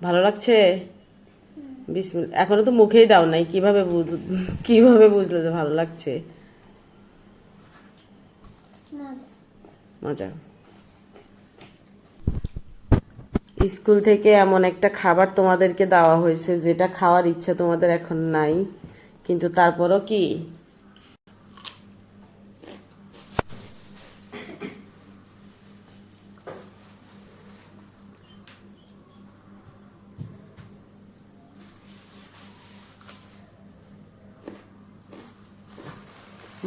ভালো লাগছে? বিসমিল এখনও তো মুখেই দাও নাই কীভাবে কীভাবে বুঝলে যে ভালো লাগছে? মজা। স্কুল থেকে এমন একটা খাবার তোমাদেরকে দেওয়া হয়েছে যেটা খাওয়ার ইচ্ছা তোমাদের এখন নাই কিন্তু তারপরও কি?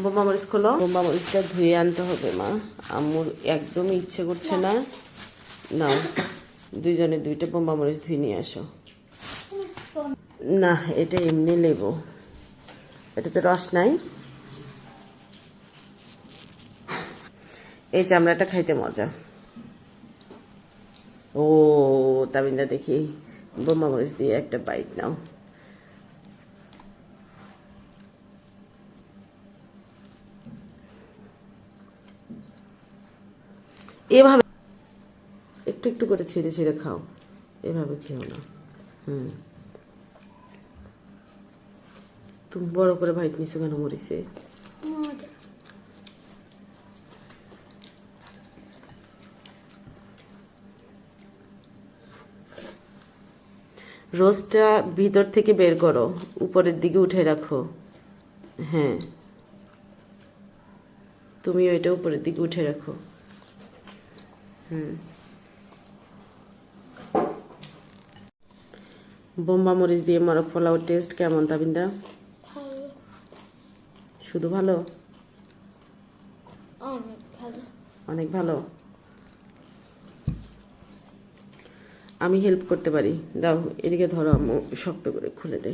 বোম্বা মরিচ খোলো। বোম্বা মরিচটা ধুয়ে আনতে হবে, মা। আম্মুর একদমই ইচ্ছে করছে না। নাও, দুইজনে দুইটা বোম্বা মরিচ ধুয়ে নিয়ে আসো। না, এটা এমনি লেবো। এটাতে রস নাই। এই চামড়াটা খাইতে মজা। ও তাবিন্দা দেখি বোম্বা মরিচ দিয়ে একটা বাইট নাও। এভাবে একটু একটু করে ছেড়ে ছেড়ে খাও। এভাবে খেও না। হুম। তুমি বড় করে ভাইট নিছো কেন মরিছে রোজটা ভিতর থেকে বের করো উপরের দিকে উঠে রাখো। হ্যাঁ। তুমি ওইটা উপরের দিকে উঠে রাখো। বোম্বা মরিচ দিয়ে মরক পোলাও টেস্ট কেমন তাবিন্দা? শুধু ভালো? অনেক ভালো। অনেক ভালো? আমি হেল্প করতে পারি। দাও এদিকে ধরো শক্ত করে খুলে দে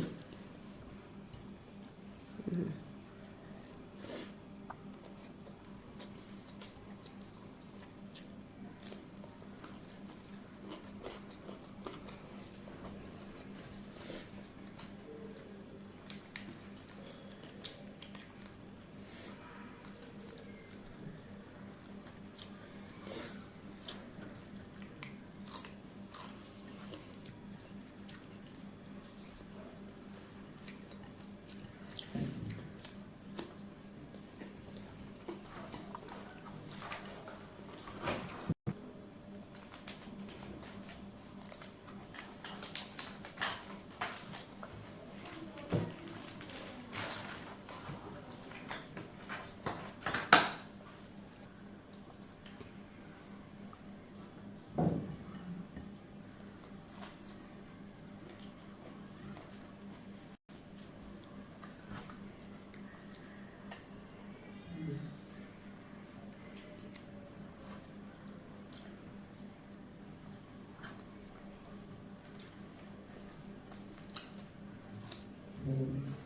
음.